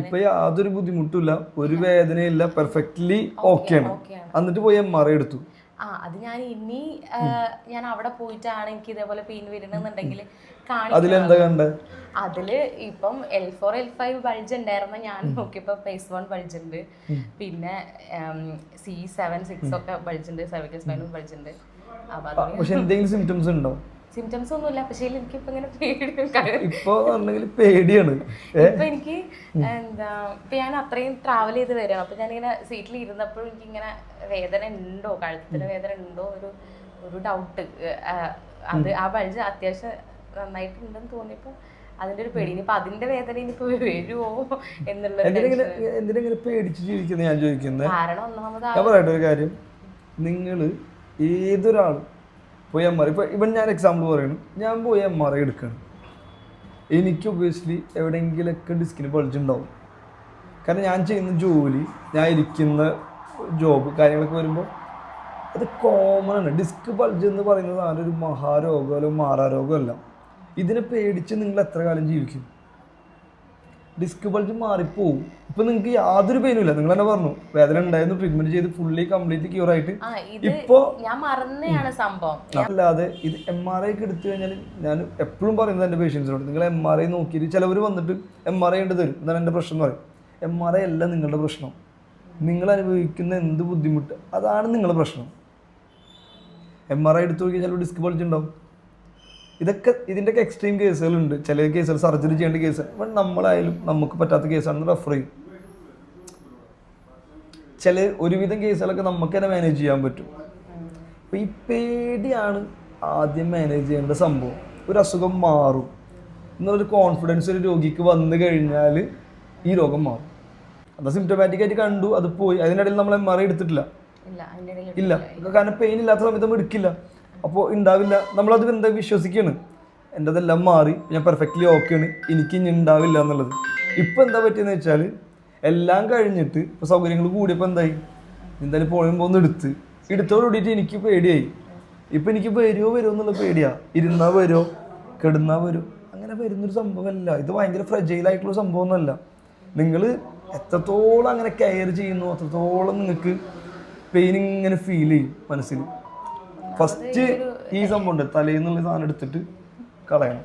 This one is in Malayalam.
ഇപ്പൊ യാതൊരു ബുദ്ധിമുട്ടില്ല ഒരു വേദനയില്ല പെർഫെക്റ്റ്ലി ഓക്കെയാണ് ആണ്. എന്നിട്ട് പോയി എം ആർ ഐ എടുത്തു. ആ അത് ഞാൻ ഇനി ഞാൻ അവിടെ പോയിട്ടാണ് എനിക്ക് ഇതേപോലെ പെയിൻ വരുന്നുണ്ടെങ്കിൽ അതിലെന്താ കണ്ടത് അതിൽ ഇപ്പം L four L five bulge ഉണ്ടായിരുന്ന. ഞാൻ നോക്കിയപ്പോ ഫേസ് വൺ ബൾജ് ഉണ്ട്. പിന്നെ സി സെവൻ സിക്സ് ഒക്കെ ബൾജ് ഉണ്ട്. സെവൻ ബൾജ് ഉണ്ട്. അപ്പൊ പക്ഷെ എന്തെങ്കിലും സിംറ്റംസ് ഉണ്ടോ? സിംറ്റംസ് ഒന്നുമില്ല. പക്ഷേ എനിക്കിപ്പോ ഇങ്ങനെ ഇപ്പൊ പറഞ്ഞെങ്കിൽ പേടിയാണ്. ഏ? ഇപ്പൊ എനിക്ക് എന്താ ഇപ്പൊ ഞാൻ അത്രയും ട്രാവൽ ചെയ്ത് വരികയാണ്. അപ്പൊ ഞാനിങ്ങനെ സീറ്റിൽ ഇരുന്നപ്പോഴും എനിക്ക് ഇങ്ങനെ വേദന ഉണ്ടോ? കഴുത്തിന് വേദന ഉണ്ടോ? ഒരു ഒരു ഡൗട്ട് അത് ആ ബൾജ് അത്യാവശ്യം നന്നായിട്ടുണ്ടെന്ന് തോന്നിയപ്പോ അതിന്റെ ഒരു പേടി. ഇനിയിപ്പോ അതിന്റെ വേദന ഇനിയിപ്പോ വരുമോ എന്നുള്ള ഒരു എന്തിനെങ്ങനെ പേടിച്ച് ജീവിക്കുന്നത് ഞാൻ ചോദിക്കുന്നത് കാരണം ഒന്നാമത് ഞാൻ പറയട്ടെ ഒരു കാര്യം. നിങ്ങൾ ഏതൊരാൾ പോയി എം ആർ ഇപ്പൊ ഇവൻ ഞാൻ എക്സാമ്പിൾ പറയുന്നു ഞാൻ പോയി എം ആർ ഐ എടുക്കണം. എനിക്ക് ഒബിയസ്ലി എവിടെയെങ്കിലൊക്കെ ഡിസ്കിന് ഉണ്ടാവും. കാരണം ഞാൻ ചെയ്യുന്ന ജോലി ഞാൻ ഇരിക്കുന്ന ജോബ് കാര്യങ്ങളൊക്കെ വരുമ്പോൾ അത് കോമൺ ആണ്. ഡിസ്ക് ബൾജ് എന്ന് പറയുന്നത് ആരൊരു മഹാരോഗമല്ല. മാറാരോഗമല്ല ഇതിനെ പേടിച്ച് നിങ്ങൾ എത്ര കാലം ജീവിക്കും? ഡിസ്ക് ബൾജ് മാറിപ്പോവും. ഇപ്പൊ നിങ്ങൾക്ക് യാതൊരു പെയിനും ഇല്ല. നിങ്ങൾ തന്നെ പറഞ്ഞു വേദന ഉണ്ടായിരുന്നു ട്രീറ്റ്മെന്റ് ചെയ്ത് ഫുള്ളി കംപ്ലീറ്റ് ക്യൂർ ആയിട്ട്. ഇപ്പോ ഞാൻ മറന്നെയാണ് സംഭവം. അല്ലാതെ ഇത് എം ആർ ഐ ഒക്കെ എടുത്തു കഴിഞ്ഞാൽ ഞാൻ എപ്പോഴും പറയുന്നത് എന്റെ പേഷ്യൻസിനോട് നിങ്ങൾ എം ആർ ഐ നോക്കിയിട്ട് ചിലവർ വന്നിട്ട് എം ആർ ഐ ഉണ്ട് തരും എന്താണ് എന്റെ പ്രശ്നം എന്ന് പറയും. എം ആർ ഐ അല്ല നിങ്ങളുടെ പ്രശ്നം. നിങ്ങൾ അനുഭവിക്കുന്ന എന്ത് ബുദ്ധിമുട്ട് അതാണ് നിങ്ങളുടെ പ്രശ്നം. എം ആർ ഐ എടുത്തു നോക്കിയാൽ ചിലപ്പോൾ ഡിസ്ക് ബൾജ് ഉണ്ടാവും. ഇതൊക്കെ ഇതിന്റെയൊക്കെ എക്സ്ട്രീം കേസുകളുണ്ട് ചില കേസുകൾ സർജറി ചെയ്യേണ്ട കേസ് ഇപ്പം നമ്മളായാലും നമുക്ക് പറ്റാത്ത കേസാണെന്ന് റെഫർ ചെയ്യും ചില ഒരുവിധം കേസുകളൊക്കെ നമുക്ക് തന്നെ മാനേജ് ചെയ്യാൻ പറ്റും. അപ്പോൾ ഈ പേടിയാണ് ആദ്യം മാനേജ് ചെയ്യേണ്ട സംഭവം. ഒരു അസുഖം മാറും. എന്നുള്ളൊരു കോൺഫിഡൻസ് ഒരു രോഗിക്ക് വന്നു കഴിഞ്ഞാൽ ഈ രോഗം മാറും. അത് സിംറ്റമാറ്റിക് ആയിട്ട് കണ്ടു അത് പോയി. അതിനിടയിൽ നമ്മൾ എം ആർ ഐ എടുത്തിട്ടില്ല. ഇല്ല കാരണം പെയിൻ ഇല്ലാത്ത സമയത്ത് നമ്മൾ എടുക്കില്ല. അപ്പോൾ ഉണ്ടാവില്ല നമ്മളത് എന്താ വിശ്വസിക്കുകയാണ് എന്റെ അതെല്ലാം മാറി ഞാൻ പെർഫെക്റ്റ്ലി ഓക്കെയാണ് എനിക്ക് ഇനി ഉണ്ടാവില്ല എന്നുള്ളത്. ഇപ്പം എന്താ പറ്റിയെന്ന് വെച്ചാൽ എല്ലാം കഴിഞ്ഞിട്ട് ഇപ്പോൾ സൗകര്യങ്ങൾ കൂടിയപ്പോൾ എന്തായി? എന്തായാലും പോയുമ്പോൾ ഒന്ന് എടുത്ത്. എടുത്തോട് കൂടിയിട്ട് എനിക്ക് പേടിയായി. ഇപ്പം എനിക്ക് വരുമോ വരുമോ എന്നുള്ള പേടിയാ. ഇരുന്നാൽ വരുമോ കിടന്നാൽ വരും അങ്ങനെ വരുന്നൊരു സംഭവമല്ല. ഇത് ഭയങ്കര ഫ്രജൈലായിട്ടുള്ള സംഭവമൊന്നുമല്ല. നിങ്ങൾ എത്രത്തോളം അങ്ങനെ കെയർ ചെയ്യുന്നു അത്രത്തോളം നിങ്ങൾക്ക് പെയിൻ ഇങ്ങനെ ഫീൽ ചെയ്യും മനസ്സിൽ ഫസ്റ്റ് ഈ സംഭവം ഉണ്ട്. തലേന്നുള്ള സാധനം എടുത്തിട്ട് കളയണം.